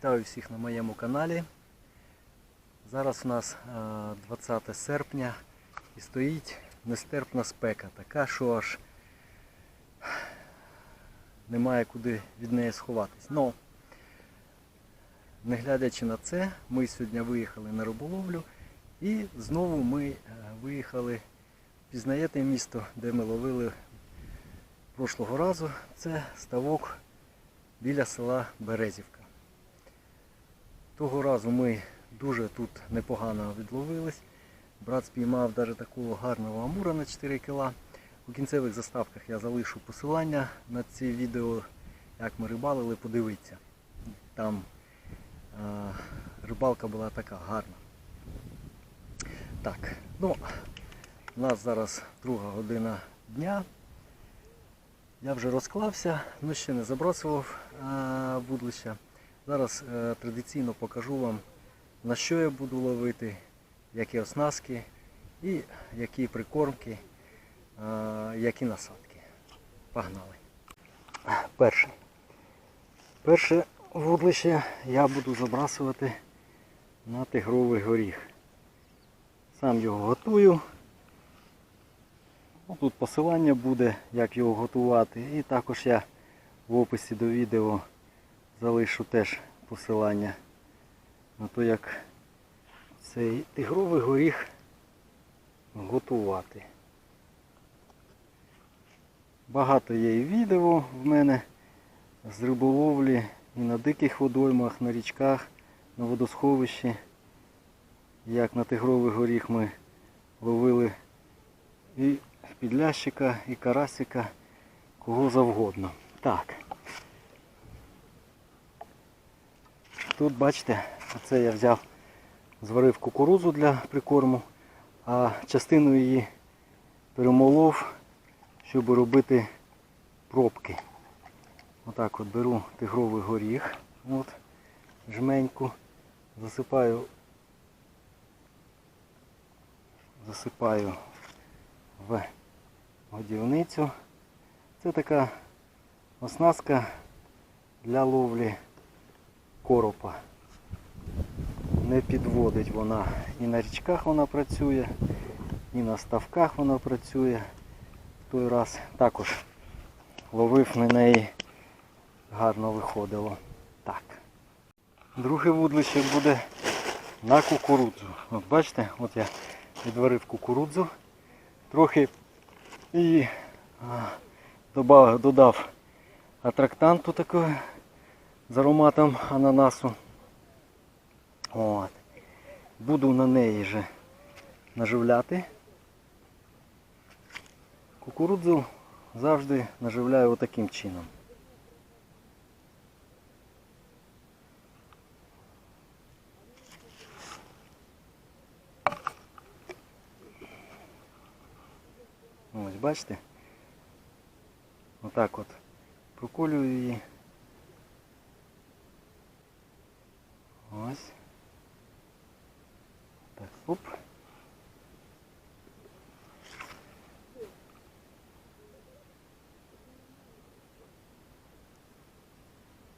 Вітаю всіх на моєму каналі. Зараз у нас е, 20 серпня і стоїть нестерпна спека, така, що аж немає куди від неї сховатись. Но, не глядячи на це, ми сьогодні виїхали на риболовлю і знову ми е, виїхали, пізнаєте місто, де ми ловили прошлого разу. Це ставок біля села Березівка. Того разу ми дуже тут непогано відловились. Брат спіймав навіть такого гарного амура на 4 кг. У кінцевих заставках я залишу посилання на ці відео, як ми рибалили, подивіться. Там е, рибалка була така гарна. Так, ну, у нас зараз друга година дня. Я вже розклався, ну ще не забросував а, вудлища. Зараз е, традиційно покажу вам, на що я буду ловити, які оснастки і які прикормки, а, які насадки. Погнали. Перше. Перше вудлище я буду забрасувати на тигровий горіх. Сам його готую. Ну, Тут посилання буде, як його готувати. І також я в описі до відео залишу теж посилання на те, як цей тигровий горіх готувати. Багато є і відео в мене з риболовлі і на диких водоймах, на річках, на водосховищі. Як на тигровий горіх ми ловили і підлящика, і карасика, кого завгодно. Так. Тут бачите, це я взяв, зварив кукурудзу для прикорму, а частину її перемолов, щоб робити пробки. Отак от беру тигровий горіх, от, жменьку, засипаю, засипаю в годівницю. Це така оснастка для ловлі коропа. Не підводить вона. І на річках вона працює, і на ставках вона працює. В той раз також ловив на неї, гарно виходило. Так. Друге вудлище буде на кукурудзу. От бачите, от я відварив кукурудзу трохи і додав атрактанту такого з ароматом ананасу. От. Буду на неї же наживляти. Кукурудзу завжди наживляю отаким чином. Ось бачите? Отак от проколюю її. Ось. Так, оп.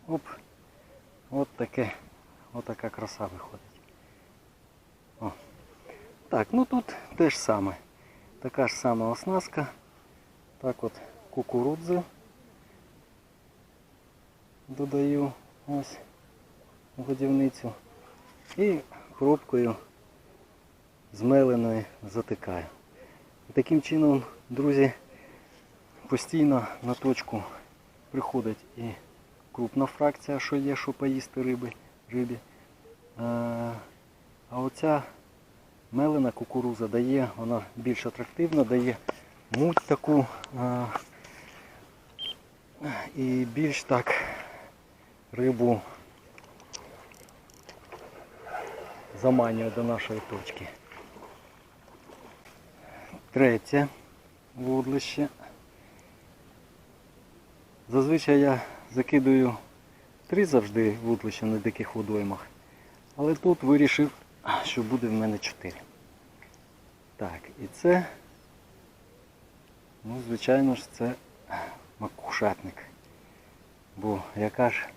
Оп. От таке, от така краса виходить. О. Так, ну тут теж саме. Така ж сама оснастка. Так от кукурудзу додаю ось годівницю і пробкою змеленою затикаю. І таким чином, друзі, постійно на точку приходить і крупна фракція, що є, що поїсти риби, рибі. А, а оця мелена кукуруза дає, вона більш атрактивна, дає муть таку і більш так рибу заманює до нашої точки. Третє вудлище. Зазвичай я закидую три завжди вудлища на диких водоймах, але тут вирішив, що буде в мене чотири. Так, і це, ну, звичайно ж, це макушатник. Бо яка ж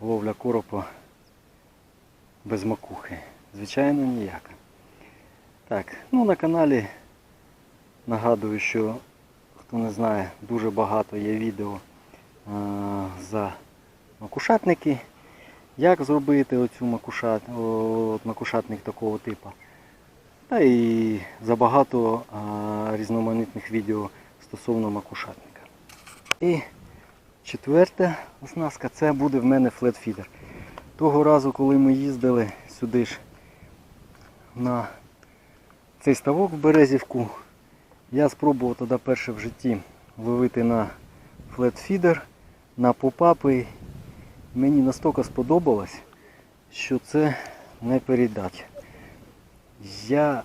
ловля коропа без макухи? Звичайно, ніяка. Так, ну на каналі нагадую, що хто не знає, дуже багато є відео а, за макушатники. Як зробити оцю макушат, от макушатник такого типу. Та і забагато а, різноманітних відео стосовно макушатника. І четверта оснастка це буде в мене флетфідер. Того разу, коли ми їздили сюди ж на цей ставок в Березівку, я спробував тоді перше в житті ловити на флетфідер, на попапи. Мені настільки сподобалось, що це не передать. Я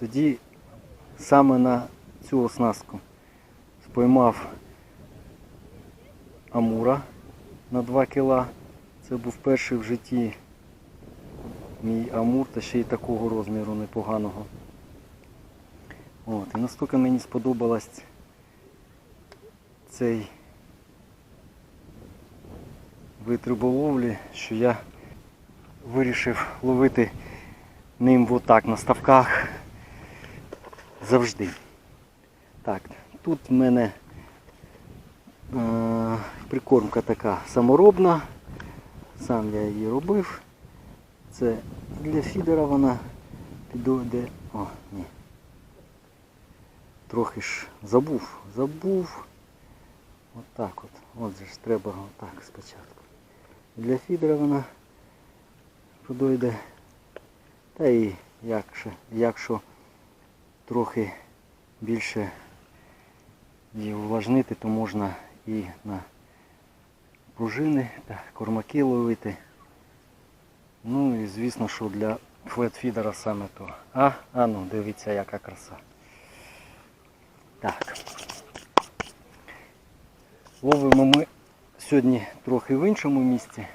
тоді саме на цю оснастку споймав амура на 2 кіла. Це був перший в житті мій амур, та ще й такого розміру непоганого. От, і настільки мені сподобалась цей вид риболовлі, що я вирішив ловити ним отак на ставках завжди. Так, тут в мене е, прикормка така саморобна. Сам я її робив. Це для фідера вона підійде. О, ні. Трохи ж забув. Забув. Отак от. От же ж треба отак спочатку. Для фідера вона підійде. Та і якщо, якщо трохи більше її увлажнити, то можна і на пружини та кормаки ловити. Ну і звісно, що для флетфідера саме то. А, а ну, дивіться, яка краса. Так. Ловимо ми сьогодні трохи в іншому місці,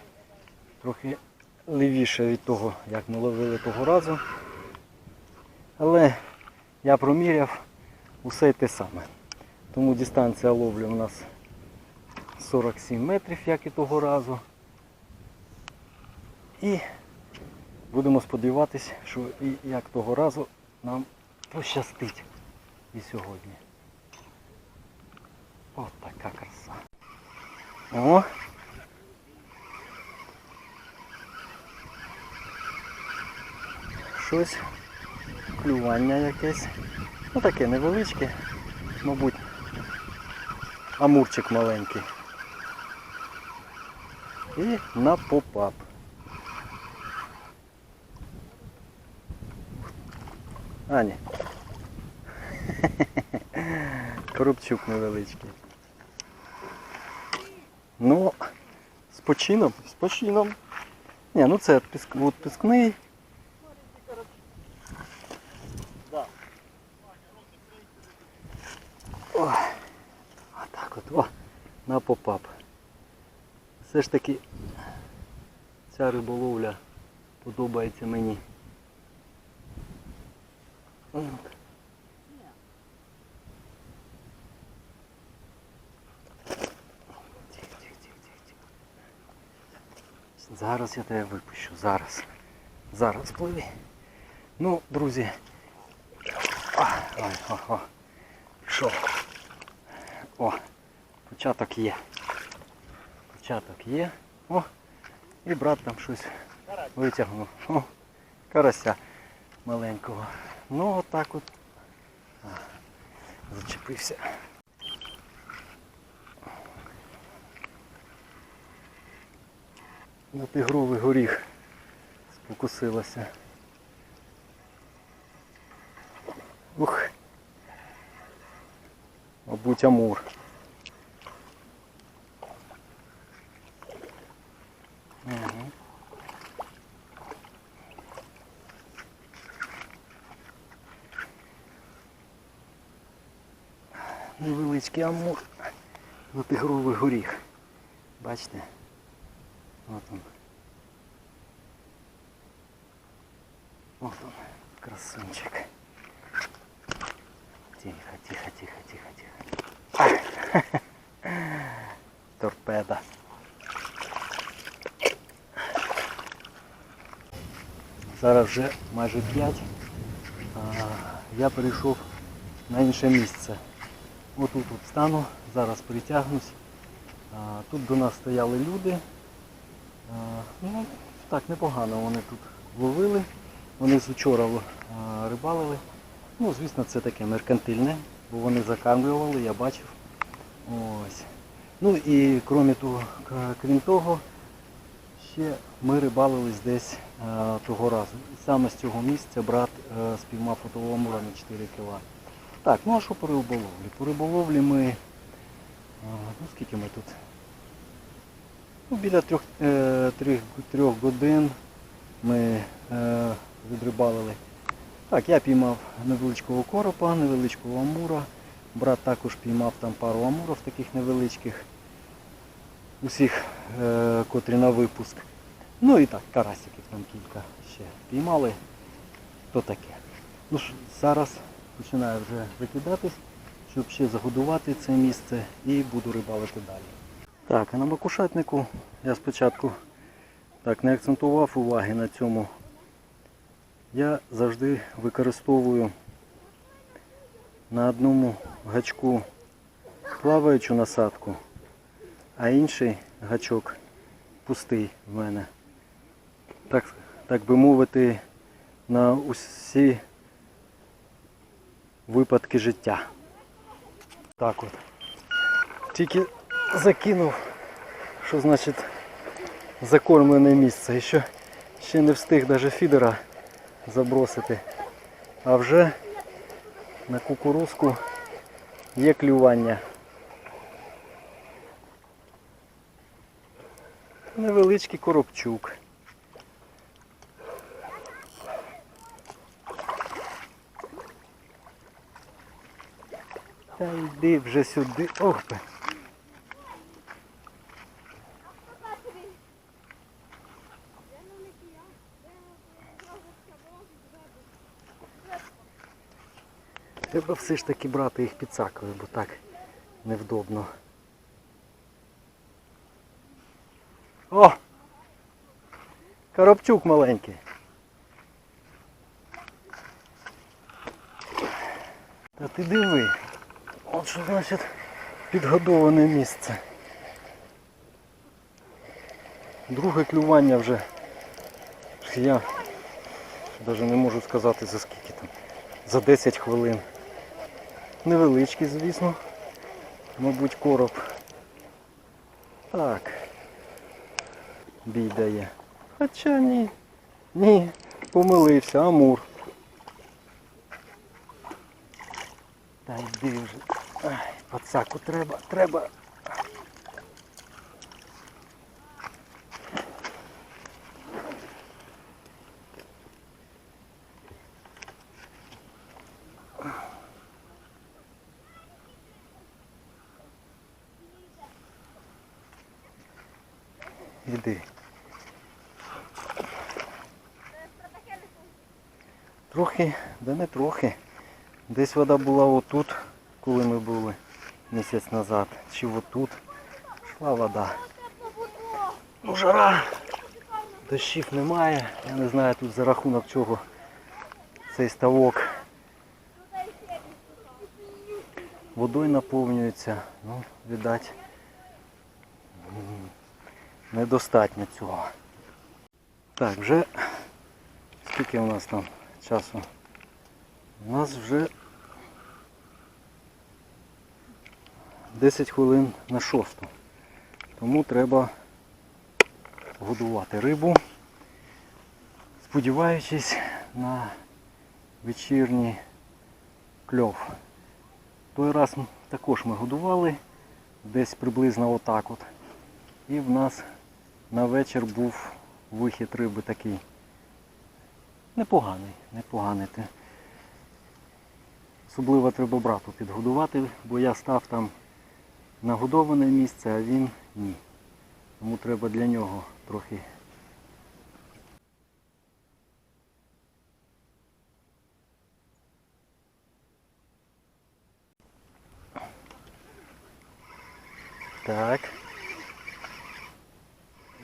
трохи лівіше від того, як ми ловили того разу. Але я проміряв усе те саме. Тому дистанція ловлі у нас 47 метрів, як і того разу. І будемо сподіватися, що і як того разу нам пощастить і сьогодні. От така краса. О! Щось, клювання якесь. Ну таке невеличке, мабуть, амурчик маленький. І на попап. А, ні. Коробчук невеличкий. Ну, з почином, з почином. Ні, ну це піск, от піскний. О, отак от, о, на попап. Все ж таки ця риболовля подобається мені. Зараз я тебе випущу, зараз. Зараз пливи. Ну, друзі. О, о, о. Пішов. О, початок є. Початок є. О, і брат там щось витягнув. О, карася маленького. Ну отак от. Зачепився. На тигровий горіх спокусилася. Ух. Мабуть, амур. Угу. Невеличкий амур на тигровий горіх. Бачите? От он. От он, красунчик. Тихо, тихо, тихо, тихо, тихо. Торпеда. зараз вже майже 5, я перейшов на інше місце. Отут от стану, зараз притягнусь. Тут до нас стояли люди. Ну, так, непогано вони тут ловили. Вони з вчора рибалили. Ну, звісно, це таке меркантильне, бо вони закармлювали, я бачив. Ось. Ну і крім того, крім того, ще ми рибалились десь того разу. І саме з цього місця брат е, спіймав фотовому на 4 кг. Так, ну а що по риболовлі? По риболовлі ми. е, ну скільки ми тут? Ну, біля трьох, е, трьох, трьох годин ми е, відрибалили. Так, я піймав невеличкого коропа, невеличкого амура. Брат також піймав там пару амурів таких невеличких. Усіх, е, котрі на випуск. Ну і так, карасиків там кілька ще піймали. То таке. Ну зараз починаю вже викидатись, щоб ще загодувати це місце і буду рибалити далі. Так, а на макушатнику я спочатку так не акцентував уваги на цьому. Я завжди використовую на одному гачку плаваючу насадку, а інший гачок пустий в мене. Так, так би мовити, на усі випадки життя. Так от. Тільки закинув, що значить закормлене місце. І що ще не встиг навіть фідера забросити. А вже на кукурузку є клювання. Невеличкий коробчук. Йди вже сюди. Ох би. Треба все ж таки брати їх підсакою, бо так невдобно. О! Коробчук маленький. Та ти диви. Що значить підгодоване місце. Друге клювання вже. Я навіть не можу сказати за скільки там. За 10 хвилин. Невеличкий, звісно. Мабуть, короб. Так. Бій дає. Хоча ні. Ні. Помилився, амур. Та йди вже. Пацаку треба, треба. Іди. Трохи, да не трохи. Десь вода була отут, коли ми були місяць назад. Чи отут. Шла вода. Ну жара. Дощів немає. Я не знаю тут за рахунок чого цей ставок водою наповнюється. Ну, видать, недостатньо цього. Так, вже скільки у нас там часу? У нас вже 10 хвилин на шосту. Тому треба годувати рибу, сподіваючись на вечірній кльов. Той раз також ми годували десь приблизно отак от. І в нас на вечір був вихід риби такий непоганий, непоганий. Особливо треба брату підгодувати, бо я став там нагодоване місце, а він ні. Тому треба для нього трохи. Так.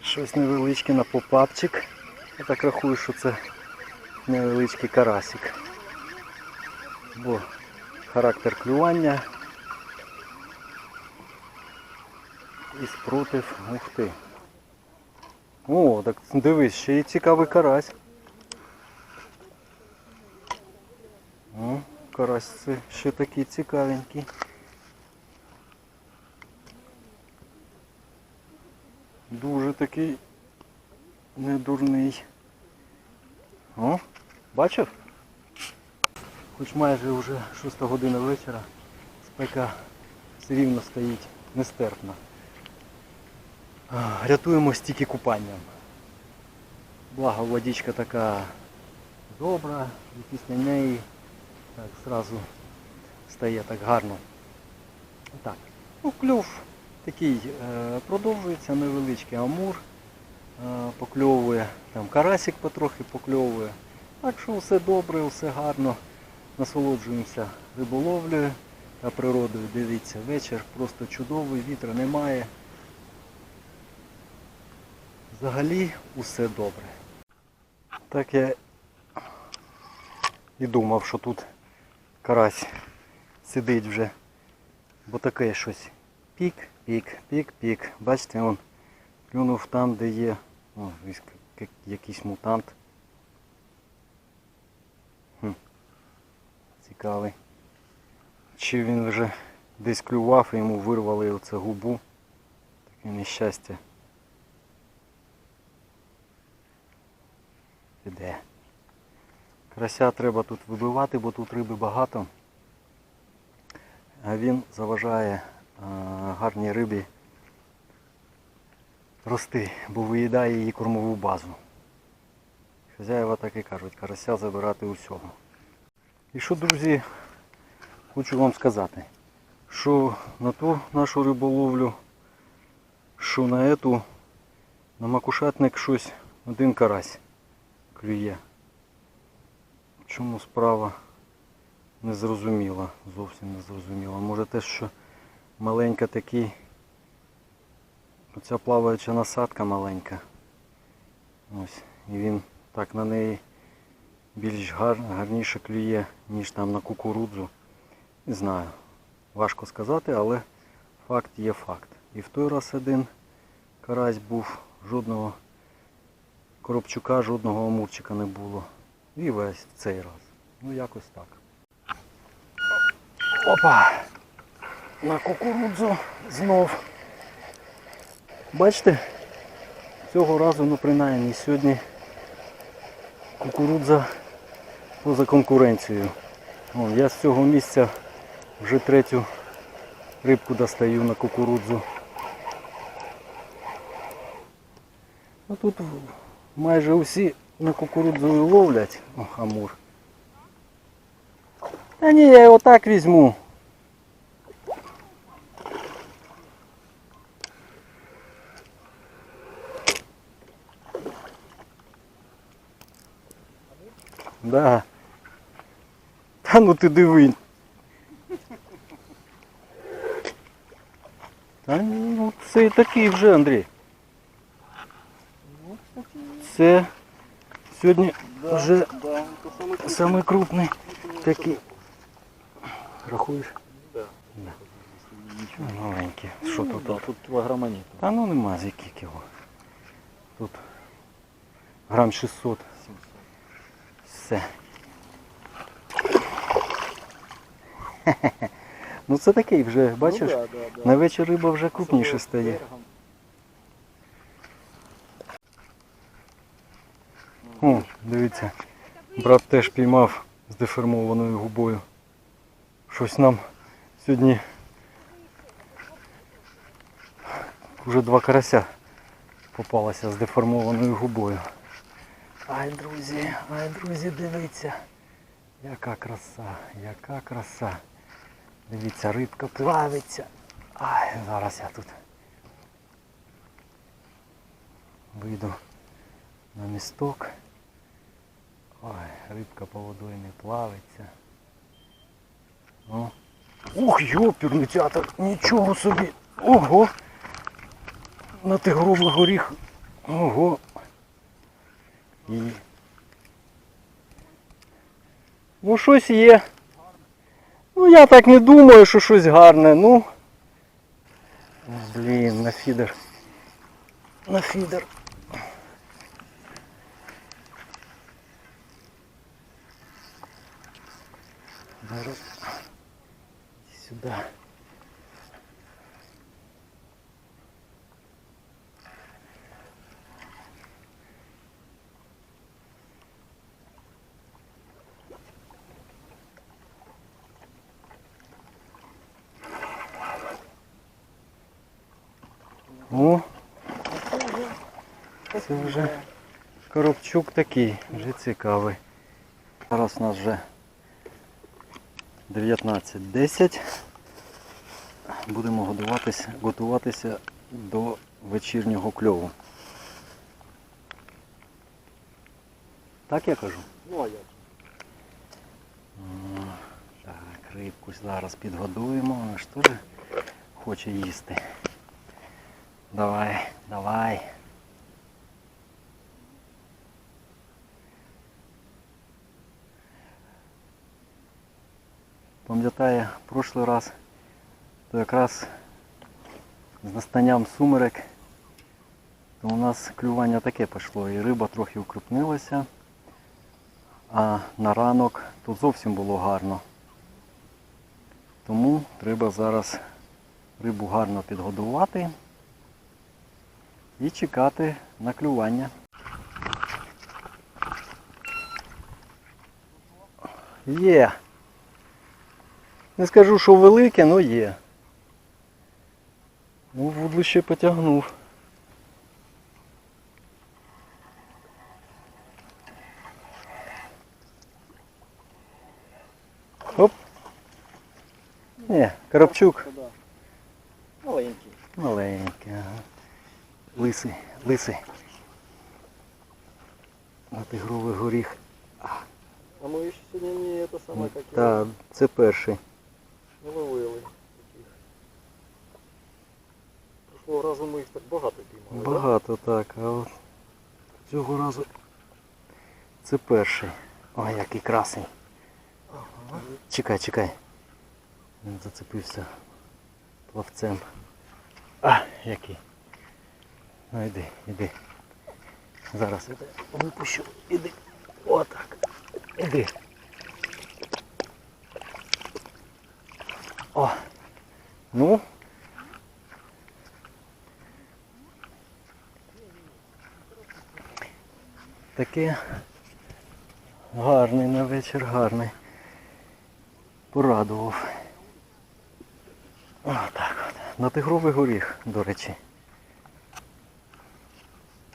Щось невеличке на попапчик. Я так рахую, що це невеличкий карасик. Бо характер клювання і спротив. Ух. О, так дивись, ще й цікавий карась. О, карась це ще такий цікавенький. Дуже такий недурний. О, бачив? Хоч майже вже 6 година вечора, спека все рівно стоїть нестерпна. Рятуємось тільки купанням. Благо водичка така добра, і після неї так зразу стає так гарно. Так, ну клюв такий е, продовжується невеличкий амур е, покльовує, там карасик потрохи покльовує. Так що все добре, все гарно. Насолоджуємося риболовлею та природою. Дивіться, вечір просто чудовий, вітра немає. Взагалі усе добре. Так я і думав, що тут карась сидить вже. Бо таке щось. Пік, пік, пік, пік. Бачите, он клюнув там, де є о, якийсь мутант. Хм. Цікавий. Чи він вже десь клював і йому вирвали оце губу. Таке нещастя. Іде. Карася треба тут вибивати, бо тут риби багато. Він заважає гарній рибі рости, бо виїдає її кормову базу. Хазяєва так і кажуть, карася забирати усього. І що, друзі, хочу вам сказати, що на ту нашу риболовлю, що на ету, на макушатник щось один карась клює. Чому справа не зрозуміла, зовсім не зрозуміла. Може те, що маленька такий, оця плаваюча насадка маленька. Ось. І він так на неї більш гар, гарніше клює, ніж там на кукурудзу. Не знаю. Важко сказати, але факт є факт. І в той раз один карась був, жодного коробчука, жодного амурчика не було. І весь в цей раз. Ну якось так. Опа! На кукурудзу знов. Бачите? Цього разу, ну принаймні, сьогодні кукурудза поза конкуренцією. Вон, я з цього місця вже третю рибку достаю на кукурудзу. А тут майже усі на кукурудзу і ловлять. О, амур. Та ні, я його так візьму. Да. Та ну ти диви. Та ну це і такий вже, Андрій. Це сьогодні вже самий крупний такий. Рахуєш? Да. Да. Маленький. Що тут? Да, тут кілограма нет. Та ну нема з яких його. Тут грам 600. Все. Ну це такий вже, бачиш? Ну, да, да, да. На вечір риба вже крупніше стає. О, дивіться, брат теж піймав з деформованою губою. Щось нам сьогодні вже два карася попалося з деформованою губою. Ай, друзі, ай, друзі, дивіться. Яка краса, яка краса. Дивіться, рибка плавиться. Ай, зараз я тут вийду на місток. Ой, рибка по водою не плавиться. О. Ух, йоперний театр, нічого собі. Ого! На тигровий горіх. Ого. І Ну щось є. Ну я так не думаю, що щось гарне, ну. Блін, на фідер. На фідер. Зараз сюди. О, це вже коробчук такий, вже цікавий. Зараз у нас вже 19.10. Будемо готуватися, готуватися до вечірнього кльову. Так я кажу? Ну а як? Так, рибку зараз підгодуємо, вона ж теж хоче їсти. Давай, давай. Пам'ятаю, прошлий раз, то якраз з настанням сумерек, то у нас клювання таке пішло, і риба трохи укрупнилася, а на ранок тут зовсім було гарно. Тому треба зараз рибу гарно підгодувати і чекати на клювання. Є. Не скажу, що велике, але є. Ну, вудлище потягнув. Оп. Ні, коробчук. Маленький. Маленький, ага. Лисий, лисий. На тигровий горіх. А ми ще сьогодні не це саме, як Так, це перший. Не ловили таких. Прошлого разу ми їх так багато піймали. да? Багато так, а от цього разу це перший. Ой, який красень. Ага. Чекай, чекай. Він зацепився плавцем. А, який. Ну йди, іди. Зараз я випущу. Іди. Отак. Іди. О. Ну. Таке гарний на вечір, гарний. Порадував. Отак от. На тигровий горіх, до речі.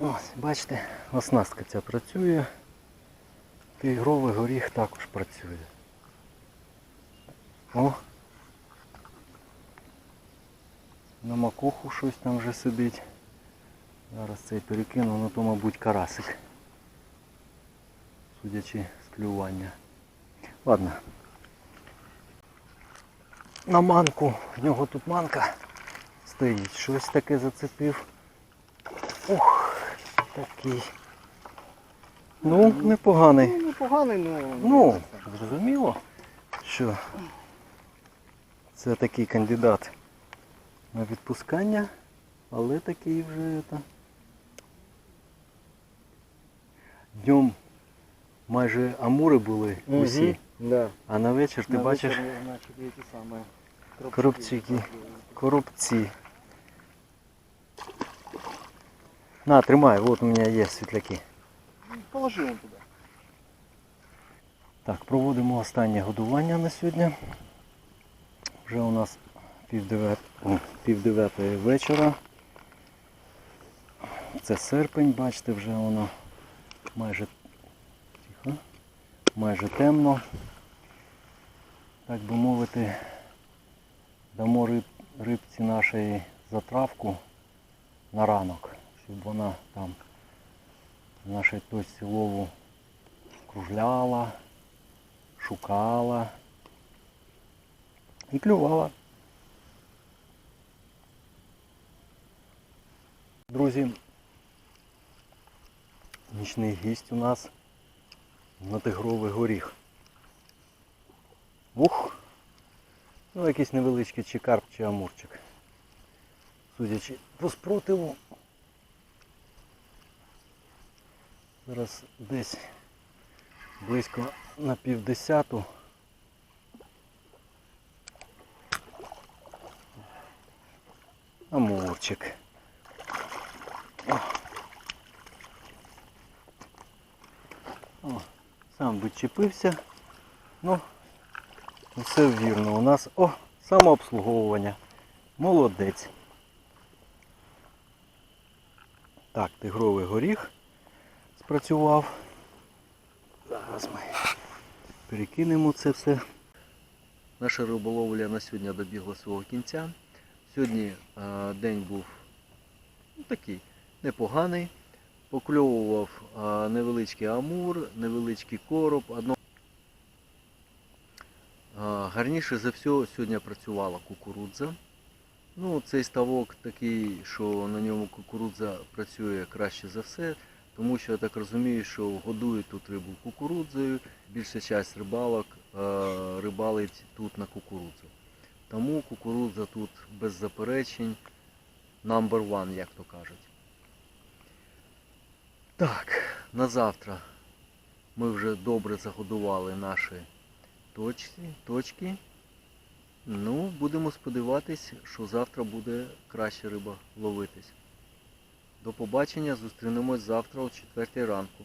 Ось, бачите, оснастка ця працює. Тигровий горіх також працює. О! На макуху щось там вже сидить. Зараз цей перекину, ну то, мабуть, карасик. Судячи з клювання. Ладно. На манку. В нього тут манка стоїть. Щось таке зацепив. Ух, такий. Ну, непоганий. Ну, непоганий, ну. Ну, зрозуміло, що це такий кандидат на відпускання, але такий вже та. Днем майже амури були усі, Да. а на вечір ти На бачиш вечір, значить, Коробчики. коробці. На, тримай, от у мене є світляки. Положи вон туди. Так, проводимо останнє годування на сьогодні. Вже у нас пів, дев'ят... о, пів дев'ятої вечора. Це серпень, бачите, вже воно майже тихо, майже темно. Так би мовити, дамо риб... рибці нашої затравку на ранок, щоб вона там в нашій точці лову кружляла, шукала і клювала. Друзі, нічний гість у нас на тигровий горіх. Ух! Ну, якийсь невеличкий чи карп, чи амурчик. Судячи по спротиву. Зараз десь близько на півдесяту. Амурчик. О. Сам відчепився. Ну, все вірно. У нас о, самообслуговування. Молодець. Так, тигровий горіх спрацював. Зараз ми перекинемо це все. Наша риболовля на сьогодні добігла свого кінця. Сьогодні е, день був ну, такий непоганий. Покльовував невеличкий амур, невеличкий короб. Одно... Гарніше за все сьогодні працювала кукурудза. Ну, цей ставок такий, що на ньому кукурудза працює краще за все, тому що я так розумію, що годують тут рибу кукурудзою. Більша часть рибалок рибалить тут на кукурудзу. Тому кукурудза тут без заперечень number one, як то кажуть. Так, на завтра ми вже добре загодували наші точки. точки. Ну, будемо сподіватись, що завтра буде краще риба ловитись. До побачення, зустрінемось завтра о 4 ранку.